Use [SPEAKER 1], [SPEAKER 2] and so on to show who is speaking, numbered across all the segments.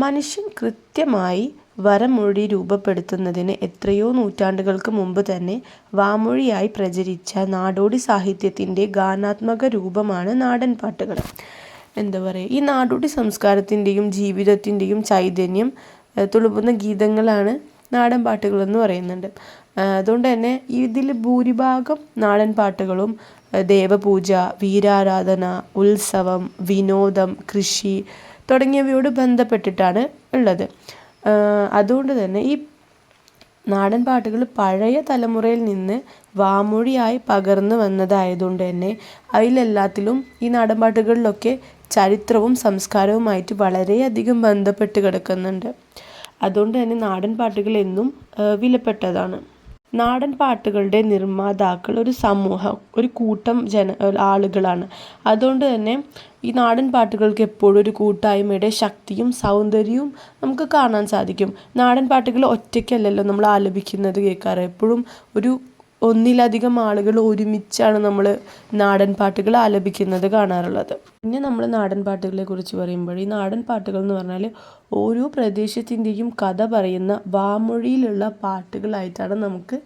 [SPEAKER 1] മനുഷ്യൻ കൃത്യമായി വരമൊഴി രൂപപ്പെടുത്തുന്നതിന് എത്രയോ നൂറ്റാണ്ടുകൾക്ക് മുമ്പ് തന്നെ വാമൊഴിയായി പ്രചരിച്ച നാടോടി സാഹിത്യത്തിന്റെ ഗാനാത്മക രൂപമാണ് നാടൻ പാട്ടുകൾ. എന്താ പറയുക ഈ നാടോടി സംസ്കാരത്തിന്റെയും ജീവിതത്തിന്റെയും ചൈതന്യം തുളുമ്പുന്ന ഗീതങ്ങളാണ് നാടൻ പാട്ടുകളെന്ന് പറയുന്നുണ്ട്. അതുകൊണ്ട് തന്നെ ഇതിൽ ഭൂരിഭാഗം നാടൻ പാട്ടുകളും ദേവപൂജ വീരാരാധന ഉത്സവം വിനോദം കൃഷി തുടങ്ങിയവയോട് ബന്ധപ്പെട്ടിട്ടാണ് ഉള്ളത്. അതുകൊണ്ട് തന്നെ ഈ നാടൻ പാട്ടുകൾ പഴയ തലമുറയിൽ നിന്ന് വാമൊഴിയായി പകർന്നു വന്നതായതുകൊണ്ട് തന്നെ അതിലെല്ലാത്തിലും ഈ നാടൻ പാട്ടുകളിലൊക്കെ ചരിത്രവും സംസ്കാരവുമായിട്ട് വളരെയധികം ബന്ധപ്പെട്ട് കിടക്കുന്നുണ്ട്. അതുകൊണ്ട് തന്നെ നാടൻ പാട്ടുകൾ എന്നും വിലപ്പെട്ടതാണ്. നാടൻ പാട്ടുകളുടെ നിർമ്മാതാക്കൾ ഒരു സമൂഹം ഒരു കൂട്ടം ജന ആളുകളാണ്. അതുകൊണ്ട് തന്നെ ഈ നാടൻ പാട്ടുകൾക്ക് എപ്പോഴും ഒരു കൂട്ടായ്മയുടെ ശക്തിയും സൗന്ദര്യവും നമുക്ക് കാണാൻ സാധിക്കും. നാടൻ പാട്ടുകൾ ഒറ്റയ്ക്കല്ലല്ലോ നമ്മൾ ആലപിക്കുന്നത് കേൾക്കാറ്. എപ്പോഴും ഒരു ഒന്നിലധികം ആളുകൾ ഒരുമിച്ചാണ് നമ്മൾ നാടൻ പാട്ടുകൾ ആലപിക്കുന്നത് കാണാറുള്ളത്. പിന്നെ നമ്മൾ നാടൻ പാട്ടുകളെ കുറിച്ച് പറയുമ്പോൾ ഈ നാടൻ പാട്ടുകൾ എന്ന് പറഞ്ഞാൽ ഓരോ പ്രദേശത്തിന്റെയും കഥ പറയുന്ന വാമൊഴിയിലുള്ള പാട്ടുകളായിട്ടാണ് നമുക്ക്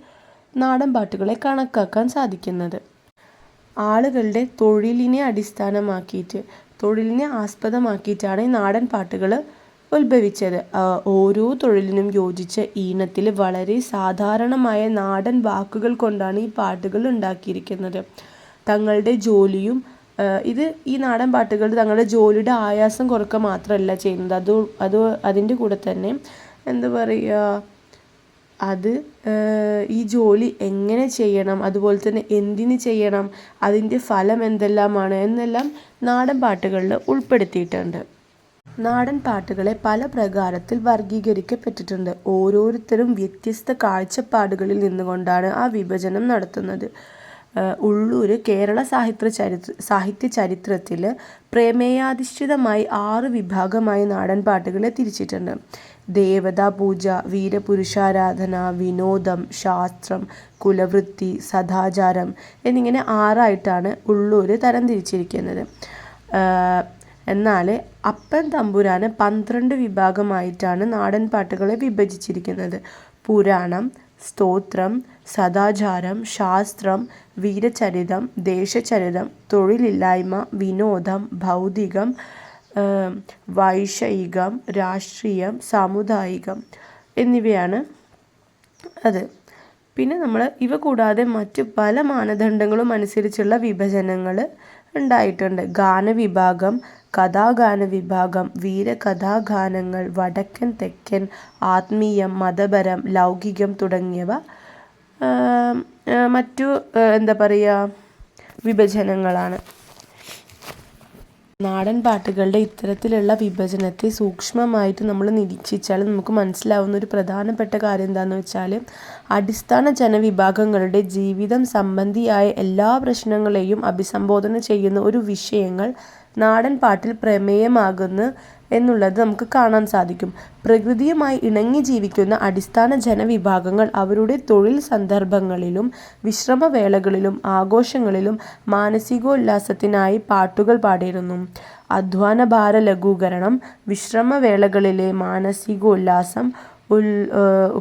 [SPEAKER 1] നാടൻ പാട്ടുകളെ കണക്കാക്കാൻ സാധിക്കുന്നത്. ആളുകളുടെ തൊഴിലിനെ അടിസ്ഥാനമാക്കിയിട്ട് തൊഴിലിനെ ആസ്പദമാക്കിയിട്ടാണ് ഈ നാടൻ പാട്ടുകൾ ഉത്ഭവിച്ചത്. ഓരോ തൊഴിലിനും യോജിച്ച ഈണത്തിൽ വളരെ സാധാരണമായ നാടൻ വാക്കുകൾ കൊണ്ടാണ് ഈ പാട്ടുകൾ ഉണ്ടാക്കിയിരിക്കുന്നത്. തങ്ങളുടെ ജോലിയും ഇത് ഈ നാടൻ പാട്ടുകൾ തങ്ങളുടെ ജോലിയുടെ ആയാസം കുറക്കുക മാത്രമല്ല ചെയ്യുന്നത്. അത് അത് അതിന്റെ കൂടെ തന്നെ എന്താ പറയുക അത് ഈ ജോലി എങ്ങനെ ചെയ്യണം അതുപോലെ തന്നെ എന്തിന് ചെയ്യണം അതിന്റെ ഫലം എന്തെല്ലാമാണ് എന്നെല്ലാം നാടൻ പാട്ടുകളിൽ ഉൾപ്പെടുത്തിയിട്ടുണ്ട്. നാടൻ പാട്ടുകളെ പല പ്രകാരത്തിൽ വർഗീകരിക്കപ്പെട്ടിട്ടുണ്ട് ഓരോരുത്തരും വ്യത്യസ്ത കാഴ്ചപ്പാടുകളിൽ നിന്നുകൊണ്ടാണ് ആ വിഭജനം നടത്തുന്നത്. ഉള്ളൂർ കേരള സാഹിത്യ ചരിത്ര സാഹിത്യ ചരിത്രത്തിൽ പ്രമേയാധിഷ്ഠിതമായി ആറ് വിഭാഗമായി നാടൻ പാട്ടുകളെ തിരിച്ചിട്ടുണ്ട്. ദേവതാ പൂജ വീരപുരുഷാരാധന വിനോദം ശാസ്ത്രം കുലവൃത്തി സദാചാരം എന്നിങ്ങനെ ആറായിട്ടാണ് ഉള്ളൂർ തരംതിരിച്ചിരിക്കുന്നത് എന്നാൽ അപ്പൻ തമ്പുരാന് പന്ത്രണ്ട് വിഭാഗമായിട്ടാണ് നാടൻ പാട്ടുകളെ വിഭജിച്ചിരിക്കുന്നത്. പുരാണം സ്തോത്രം സദാചാരം ശാസ്ത്രം വീരചരിതം ദേശചരിതം തൊഴിലില്ലായ്മ വിനോദം ഭൗതികം വൈഷയികം രാഷ്ട്രീയം സാമുദായികം എന്നിവയാണ് അത്. പിന്നെ നമ്മൾ ഇവ കൂടാതെ മറ്റ് പല മാനദണ്ഡങ്ങളും അനുസരിച്ചുള്ള വിഭജനങ്ങൾ ഉണ്ടായിട്ടുണ്ട്. ഗാനവിഭാഗം കഥാഗാന വിഭാഗം വീരകഥാഗാനങ്ങൾ വടക്കൻ തെക്കൻ ആത്മീയം മതപരം ലൗകികം തുടങ്ങിയവ മറ്റു എന്താ പറയുക വിഭജനങ്ങളാണ്. നാടൻ പാട്ടുകളുടെ ഇത്തരത്തിലുള്ള വിഭജനത്തെ സൂക്ഷ്മമായിട്ട് നമ്മൾ നിരീക്ഷിച്ചാൽ നമുക്ക് മനസ്സിലാവുന്ന ഒരു പ്രധാനപ്പെട്ട കാര്യം എന്താണെന്ന് വെച്ചാൽ അടിസ്ഥാന ജനവിഭാഗങ്ങളുടെ ജീവിതം സംബന്ധിയായ എല്ലാ പ്രശ്നങ്ങളെയും അഭിസംബോധന ചെയ്യുന്ന ഒരു വിഷയങ്ങൾ നാടൻ പാട്ടിൽ പ്രമേയമാകുന്നു എന്നുള്ളത് നമുക്ക് കാണാൻ സാധിക്കും. പ്രകൃതിയുമായി ഇണങ്ങി ജീവിക്കുന്ന അടിസ്ഥാന ജനവിഭാഗങ്ങൾ അവരുടെ തൊഴിൽ സന്ദർഭങ്ങളിലും വിശ്രമവേളകളിലും ആഘോഷങ്ങളിലും മാനസികോല്ലാസത്തിനായി പാട്ടുകൾ പാടിയിരുന്നു. അധ്വാനഭാര ലഘൂകരണം വിശ്രമവേളകളിലെ മാനസികോല്ലാസം ഉൽ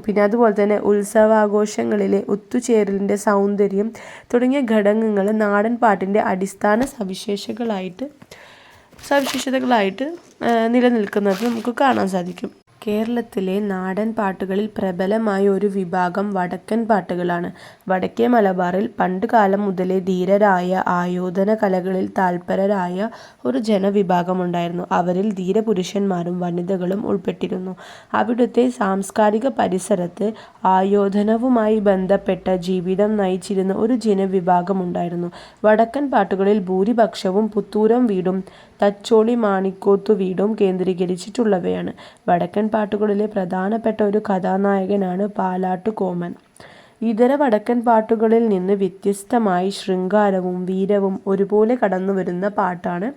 [SPEAKER 1] പിന്നെ അതുപോലെ തന്നെ ഉത്സവാഘോഷങ്ങളിലെ ഒത്തുചേരലിന്റെ സൗന്ദര്യം തുടങ്ങിയ ഘടകങ്ങൾ നാടൻ പാട്ടിന്റെ അടിസ്ഥാന സവിശേഷകളായിട്ട് സവിശേഷതകളായിട്ട് നിലനിൽക്കുന്നത് നമുക്ക് കാണാൻ സാധിക്കും. കേരളത്തിലെ നാടൻ പാട്ടുകളിൽ പ്രബലമായ ഒരു വിഭാഗം വടക്കൻ പാട്ടുകളാണ്. വടക്കേ മലബാറിൽ പണ്ടുകാലം മുതലേ ധീരരായ ആയോധന കലകളിൽ തൽപരരായ ഒരു ജനവിഭാഗമുണ്ടായിരുന്നു. അവരിൽ ധീരപുരുഷന്മാരും വനിതകളും ഉൾപ്പെട്ടിരുന്നു. അവിടുത്തെ സാംസ്കാരിക പരിസരത്ത് ആയോധനവുമായി ബന്ധപ്പെട്ട ജീവിതം നയിച്ചിരുന്ന ഒരു ജനവിഭാഗമുണ്ടായിരുന്നു. വടക്കൻ പാട്ടുകളിൽ ഭൂരിപക്ഷവും പുത്തൂരം വീടും തച്ചോളി മാണിക്കോത്തു വീടും കേന്ദ്രീകരിച്ചിട്ടുള്ളവയാണ്. വടക്കൻ പാട്ടുകളിലെ പ്രധാനപ്പെട്ട ഒരു കഥാനായകനാണ് പാലാട്ട് കോമൻ. ഇതര വടക്കൻ പാട്ടുകളിൽ നിന്ന് വ്യത്യസ്തമായി ശൃംഗാരവും വീരവും ഒരുപോലെ കടന്നു വരുന്ന പാട്ടാണ്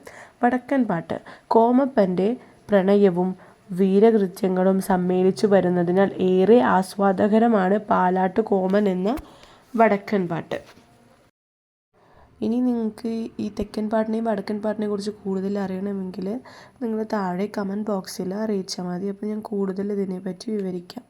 [SPEAKER 1] വടക്കൻ പാട്ട്. കോമപ്പന്റെ പ്രണയവും വീരകൃത്യങ്ങളും സമ്മേളിച്ചു വരുന്നതിനാൽ ഏറെ ആസ്വാദകരമാണ് പാലാട്ട് കോമൻ എന്ന വടക്കൻ പാട്ട്. ഇനി നിങ്ങൾക്ക് ഈ തെക്കൻ പാട്ടിനെയും വടക്കൻ പാട്ടിനെ കുറിച്ച് കൂടുതൽ അറിയണമെങ്കിൽ നിങ്ങൾ താഴെ കമന്റ് ബോക്സിൽ അറിയിച്ചാൽ മതി. അപ്പോൾ ഞാൻ കൂടുതൽ ഇതിനെപ്പറ്റി വിവരിക്കാം.